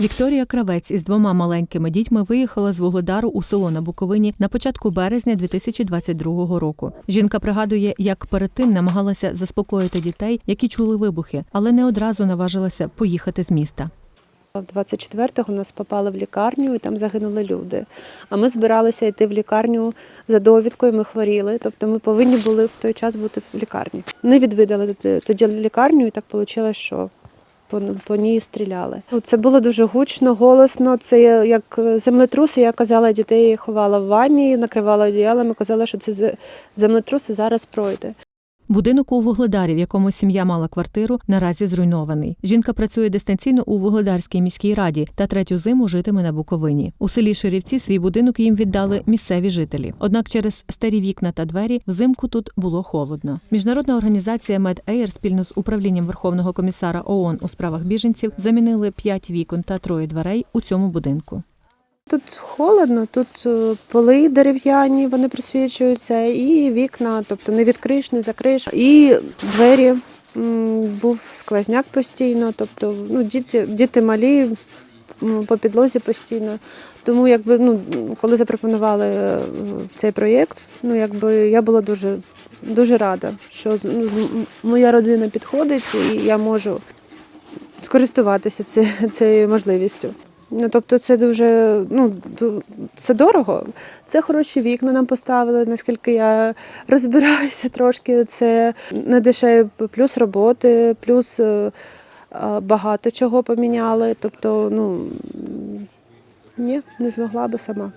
Вікторія Кравець із двома маленькими дітьми виїхала з Вугледару у село на Буковині на початку березня 2022 року. Жінка пригадує, як перед тим намагалася заспокоїти дітей, які чули вибухи, але не одразу наважилася поїхати з міста. 24-го нас попали в лікарню і там загинули люди. А ми збиралися йти в лікарню за довідкою, ми хворіли. Тобто ми повинні були в той час бути в лікарні. Не відвідали тоді- лікарню, і так вийшло, що по, по ній стріляли. Ну, Це було дуже гучно, голосно. Це як землетруси. Я казала, дітей ховала в ванні, накривала одіялами, казала, що це землетруси зараз пройде. Будинок у Вугледарі, в якому сім'я мала квартиру, наразі зруйнований. Жінка працює дистанційно у Вугледарській міській раді та третю зиму житиме на Буковині. У селі Ширівці свій будинок їм віддали місцеві жителі. Однак через старі вікна та двері взимку тут було холодно. Міжнародна організація MedAir спільно з управлінням Верховного комісара ООН у справах біженців замінили п'ять вікон та троє дверей у цьому будинку. Тут холодно, тут е, поли дерев'яні, вони присвічуються, і вікна, тобто не відкриш, не закриш. І двері був сквозняк постійно, тобто ну, діти, діти малі по підлозі постійно. Тому якби ну, коли запропонували е, цей проєкт, ну якби я була дуже, дуже рада, що ну, моя родина підходить і я можу скористуватися цією можливістю. Ну, тобто це дуже ну, це дорого. Це хороші вікна нам поставили, наскільки я розбираюся трошки. Це не дешеві, плюс роботи, плюс е, е, багато чого поміняли. Тобто, ну ні, не змогла би сама.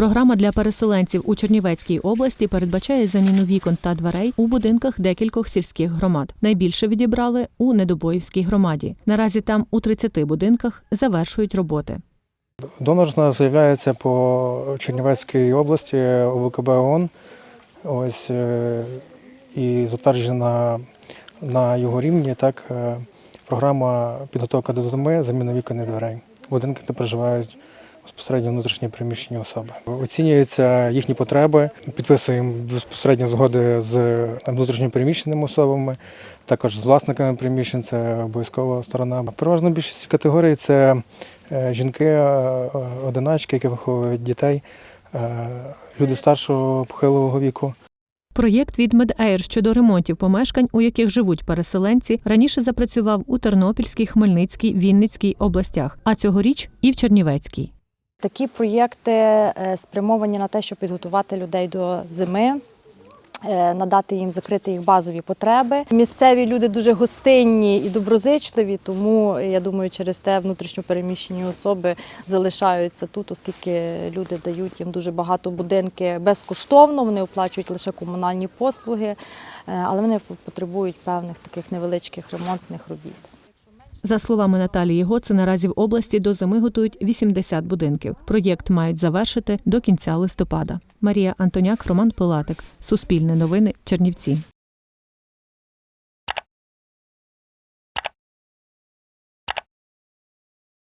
Програма для переселенців у Чернівецькій області передбачає заміну вікон та дверей у будинках декількох сільських громад. Найбільше відібрали у Недобоївській громаді. Наразі там у 30 будинках завершують роботи. Донорство з'являється по Чернівецькій області УВКБ ООН. Ось е, і затверджена на його рівні так е, програма підготовка до зими, заміна вікон і дверей. Будинки, де проживають безпосередньо внутрішні приміщені особи. Оцінюються їхні потреби, підписуємо безпосередньо згоди з внутрішньо переміщеними особами, також з власниками приміщень, це обов'язкова сторона. Переважно більшість категорій це е, жінки, е, одиначки, які виховують дітей, е, люди старшого похилого віку. Проєкт від MedAir щодо ремонтів помешкань, у яких живуть переселенці, раніше запрацював у Тернопільській, Хмельницькій, Вінницькій областях, а цьогоріч і в Чернівецькій. Такі проєкти е, спрямовані на те, щоб підготувати людей до зими. е, Надати їм закрити їх базові потреби. Місцеві люди дуже гостинні і доброзичливі, тому я думаю, через те внутрішньо переміщені особи залишаються тут, оскільки люди дають їм дуже багато будинки безкоштовно. Вони оплачують лише комунальні послуги, е, але вони потребують певних таких невеличких ремонтних робіт. За словами Наталії Гоце, наразі в області до зими готують 80 будинків. Проєкт мають завершити до кінця листопада. Марія Антоняк, Роман Пилатик. Суспільне новини. Чернівці.